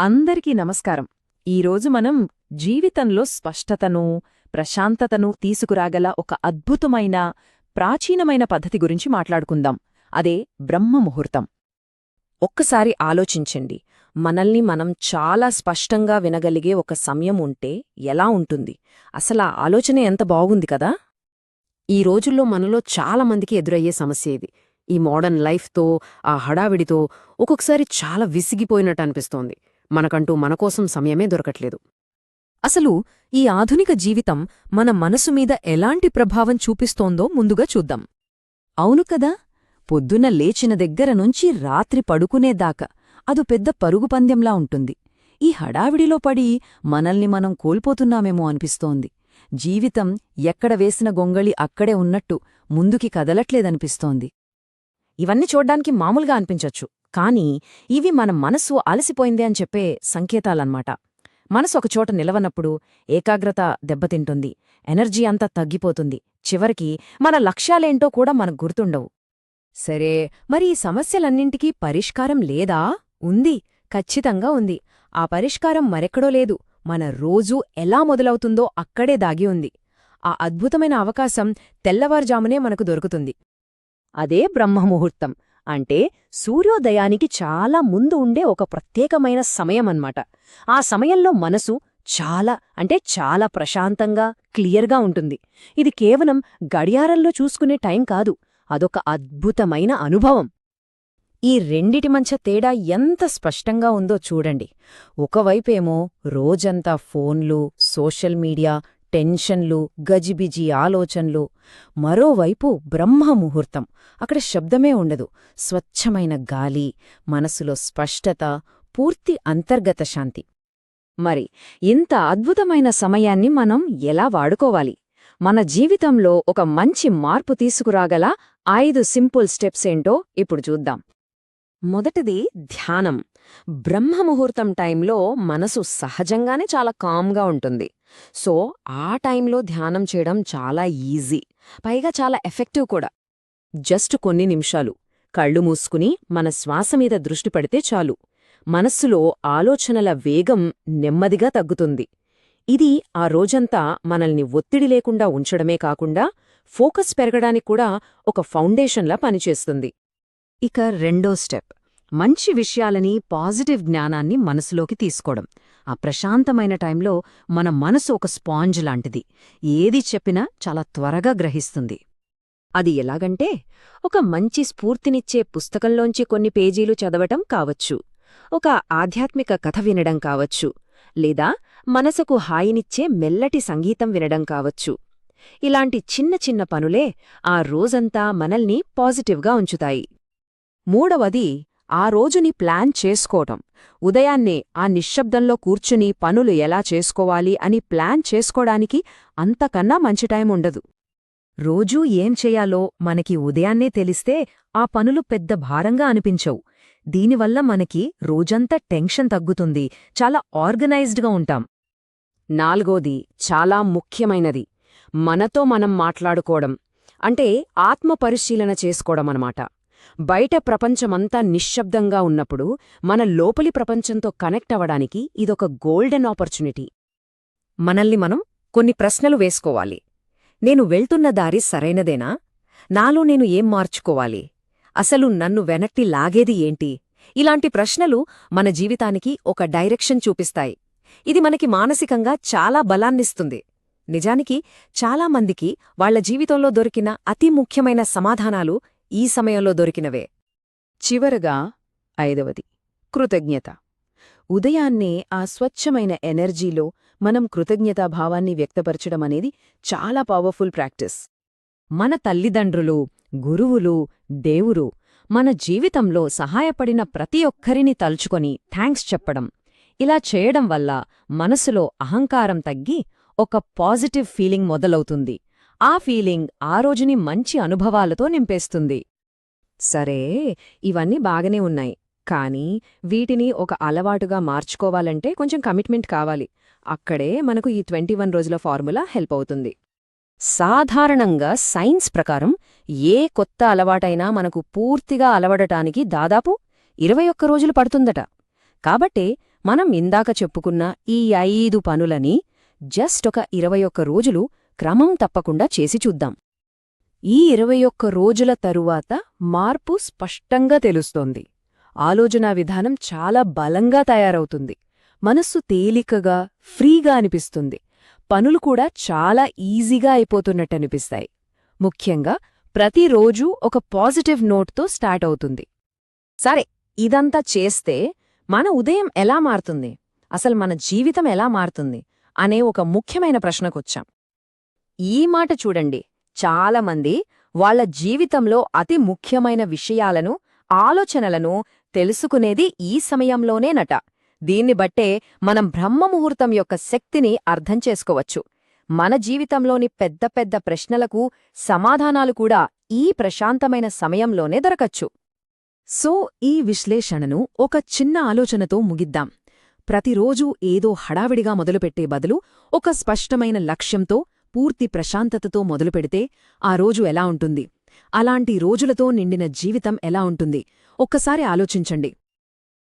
అందరికీ నమస్కారం. ఈరోజు మనం జీవితంలో స్పష్టతను ప్రశాంతతను తీసుకురాగల ఒక అద్భుతమైన ప్రాచీనమైన పద్ధతి గురించి మాట్లాడుకుందాం. అదే బ్రహ్మ ముహూర్తం. ఒక్కసారి ఆలోచించండి. మనల్ని మనం చాలా స్పష్టంగా వినగలిగే ఒక సమయం ఉంటే ఎలా ఉంటుంది? అసలా ఆలోచన ఎంత బాగుంది కదా? ఈ రోజుల్లో మనలో చాలామందికి ఎదురయ్యే సమస్య ఇది. ఈ మోడర్న్ లైఫ్తో ఆ హడావిడితో ఒక్కొక్కసారి చాలా విసిగిపోయినట్టు అనిపిస్తోంది. మనకంటూ మనకోసం సమయమే దొరకట్లేదు. అసలు ఈ ఆధునిక జీవితం మన మనసు మీద ఎలాంటి ప్రభావం చూపిస్తోందో ముందుగా చూద్దాం. అవును కదా పొద్దున లేచిన దగ్గర నుంచి రాత్రి పడుకునేదాకా అదు పెద్ద పరుగుపందెంలా ఉంటుంది. ఈ హడావిడిలో పడి మనల్ని మనం కోల్పోతున్నామేమో అనిపిస్తోంది. జీవితం ఎక్కడ వేసిన గొంగళి అక్కడే ఉన్నట్టు ముందుకి కదలట్లేదనిపిస్తోంది. ఇవన్నీ చూడ్డానికి మామూలుగా అనిపించొచ్చు. కానీ ఇవి మన మనసు అలసిపోయింది అని చెప్పే సంకేతాలన్నమాట. మనసు ఒకచోట నిలవనప్పుడు ఏకాగ్రత దెబ్బతింటుంది. ఎనర్జీ అంతా తగ్గిపోతుంది. చివరికి మన లక్ష్యాలేంటో కూడా మనకు గుర్తుండవు. సరే మరి ఈ సమస్యలన్నింటికీ పరిష్కారం లేదా? ఉంది. ఖచ్చితంగా ఉంది. ఆ పరిష్కారం మరెక్కడో లేదు. మన రోజూ ఎలా మొదలవుతుందో అక్కడే దాగి ఉంది. ఆ అద్భుతమైన అవకాశం తెల్లవారుజామునే మనకు దొరుకుతుంది. అదే బ్రహ్మముహూర్తం. అంటే సూర్యోదయానికి చాలా ముందు ఉండే ఒక ప్రత్యేకమైన సమయమన్నమాట. ఆ సమయంలో మనసు చాలా అంటే చాలా ప్రశాంతంగా క్లియర్గా ఉంటుంది. ఇది కేవలం గడియారంలో చూసుకునే టైం కాదు అదొక అద్భుతమైన అనుభవం. ఈ రెండిటి మధ్య తేడా ఎంత స్పష్టంగా ఉందో చూడండి. ఒకవైపేమో రోజంతా ఫోన్లు సోషల్ మీడియా టెన్షన్లు గజిబిజి ఆలోచనలు. మరోవైపు బ్రహ్మముహూర్తం. అక్కడ శబ్దమే ఉండదు. స్వచ్ఛమైన గాలి మనసులో స్పష్టత పూర్తి అంతర్గత శాంతి. మరి ఇంత అద్భుతమైన సమయాన్ని మనం ఎలా వాడుకోవాలి? మన జీవితంలో ఒక మంచి మార్పు తీసుకురాగల ఐదు సింపుల్ స్టెప్స్ ఏంటో ఇప్పుడు చూద్దాం. మొదటిది ధ్యానం. బ్రహ్మముహూర్తం టైంలో మనసు సహజంగానే చాలా కామ్గా ఉంటుంది. సో ఆ టైంలో ధ్యానం చేయడం చాలా ఈజీ. పైగా చాలా ఎఫెక్టివ్ కూడా. జస్ట్ కొన్ని నిమిషాలు. కళ్ళు మూసుకుని మన శ్వాస మీద దృష్టి పడితే చాలు. మనస్సులో ఆలోచనల వేగం నెమ్మదిగా తగ్గుతుంది. ఇది ఆ రోజంతా మనల్ని ఒత్తిడి లేకుండా ఉంచడమే కాకుండా ఫోకస్ పెరగడానికి కూడా ఒక ఫౌండేషన్లా పనిచేస్తుంది. ఇక రెండో స్టెప్. మంచి విషయాలని పాజిటివ్ జ్ఞానాన్ని మనసులోకి తీసుకోవడం. ఆ ప్రశాంతమైన టైంలో మన మనసు ఒక స్పాంజ్ లాంటిది. ఏది చెప్పినా చాలా త్వరగా గ్రహిస్తుంది. అది ఎలాగంటే ఒక మంచి స్ఫూర్తినిచ్చే పుస్తకంలోంచి కొన్ని పేజీలు చదవటం కావచ్చు. ఒక ఆధ్యాత్మిక కథ వినడం కావచ్చు. లేదా మనసుకు హాయినిచ్చే మెల్లటి సంగీతం వినడం కావచ్చు. ఇలాంటి చిన్న చిన్న పనులే ఆ రోజంతా మనల్ని పాజిటివ్గా ఉంచుతాయి. మూడవది ఆ రోజుని ప్లాన్ చేసుకోవటం. ఉదయాన్నే ఆ నిశ్శబ్దంలో కూర్చుని పనులు ఎలా చేసుకోవాలి అని ప్లాన్ చేసుకోడానికి అంతకన్నా మంచి టైం ఉండదు. రోజూ ఏం చేయాలో మనకి ఉదయాన్నే తెలిస్తే ఆ పనులు పెద్ద భారంగా అనిపించవు. దీనివల్ల మనకి రోజంతా టెన్షన్ తగ్గుతుంది. చాలా ఆర్గనైజ్డ్గా ఉంటాం. నాలుగోది చాలా ముఖ్యమైనది. మనతో మనం మాట్లాడుకోవడం. అంటే ఆత్మపరిశీలన చేసుకోవడమనమాట బయట ప్రపంచమంతా నిశ్శబ్దంగా ఉన్నప్పుడు మన లోపలి ప్రపంచంతో కనెక్ట్ అవ్వడానికి ఇదొక గోల్డెన్ ఆపర్చునిటీ. మనల్ని మనం కొన్ని ప్రశ్నలు వేసుకోవాలి. నేను వెళ్తున్న దారి సరైనదేనా? నాలో నేను ఏం మార్చుకోవాలి? అసలు నన్ను వెనక్కి లాగేది ఏంటి? ఇలాంటి ప్రశ్నలు మన జీవితానికి ఒక డైరెక్షన్ చూపిస్తాయి. ఇది మనకి మానసికంగా చాలా బలాన్నిస్తుంది. నిజానికి చాలామందికి వాళ్ళ జీవితంలో దొరికిన అతి ముఖ్యమైన సమాధానాలు ఈ సమయంలో దొరికినవే. చివరగా ఐదవది. కృతజ్ఞత. ఉదయాన్నే ఆ స్వచ్ఛమైన ఎనర్జీలో మనం కృతజ్ఞతాభావాన్ని వ్యక్తపరచడం అనేది చాలా పవర్ఫుల్ ప్రాక్టీస్. మన తల్లిదండ్రులు గురువులు దేవురు మన జీవితంలో సహాయపడిన ప్రతి ఒక్కరిని తలుచుకొని థ్యాంక్స్ చెప్పడం. ఇలా చేయడం వల్ల మనసులో అహంకారం తగ్గి ఒక పాజిటివ్ ఫీలింగ్ మొదలవుతుంది. ఆ ఫీలింగ్ ఆ రోజుని మంచి అనుభవాలతో నింపేస్తుంది. సరే ఇవన్నీ బాగానే ఉన్నాయి. కానీ వీటిని ఒక అలవాటుగా మార్చుకోవాలంటే కొంచెం కమిట్మెంట్ కావాలి. అక్కడే మనకు ఈ ట్వంటీ వన్ రోజుల ఫార్ములా హెల్ప్ అవుతుంది. సాధారణంగా సైన్స్ ప్రకారం ఏ కొత్త అలవాటైనా మనకు పూర్తిగా అలవడటానికి దాదాపు ఇరవై ఒక్క రోజులు పడుతుందట. కాబట్టే మనం ఇందాక చెప్పుకున్న ఈ ఐదు పనులని జస్ట్ ఒక ఇరవై ఒక్క రోజులు క్రమం తప్పకుండా చేసి చూద్దాం. ఈ ఇరవై ఒక్క రోజుల తరువాత మార్పు స్పష్టంగా తెలుస్తోంది. ఆలోచనా విధానం చాలా బలంగా తయారవుతుంది. మనస్సు తేలికగా ఫ్రీగా అనిపిస్తుంది. పనులు కూడా చాలా ఈజీగా అయిపోతున్నట్టనిపిస్తాయి ముఖ్యంగా ప్రతిరోజూ ఒక పాజిటివ్ నోట్తో స్టార్ట్ అవుతుంది. సరే ఇదంతా చేస్తే మన ఉదయం ఎలా మారుతుంది? అసలు మన జీవితం ఎలా మారుతుంది? అనే ఒక ముఖ్యమైన ప్రశ్నకొచ్చాం. ఈ మాట చూడండి. చాలామంది వాళ్ళ జీవితంలో అతి ముఖ్యమైన విషయాలను ఆలోచనలను తెలుసుకునేది ఈ సమయంలోనేనట దీన్ని బట్టే మనం బ్రహ్మముహూర్తం యొక్క శక్తిని అర్థం చేసుకోవచ్చు. మన జీవితంలోని పెద్ద పెద్ద ప్రశ్నలకు సమాధానాలు కూడా ఈ ప్రశాంతమైన సమయంలోనే దొరకచ్చు. సో ఈ విశ్లేషణను ఒక చిన్న ఆలోచనతో ముగిద్దాం. ప్రతిరోజూ ఏదో హడావిడిగా మొదలుపెట్టే బదులు ఒక స్పష్టమైన లక్ష్యంతో పూర్తి ప్రశాంతతతో మొదలుపెడితే ఆ రోజు ఎలా ఉంటుంది? అలాంటి రోజులతో నిండిన జీవితం ఎలా ఉంటుంది? ఒక్కసారి ఆలోచించండి.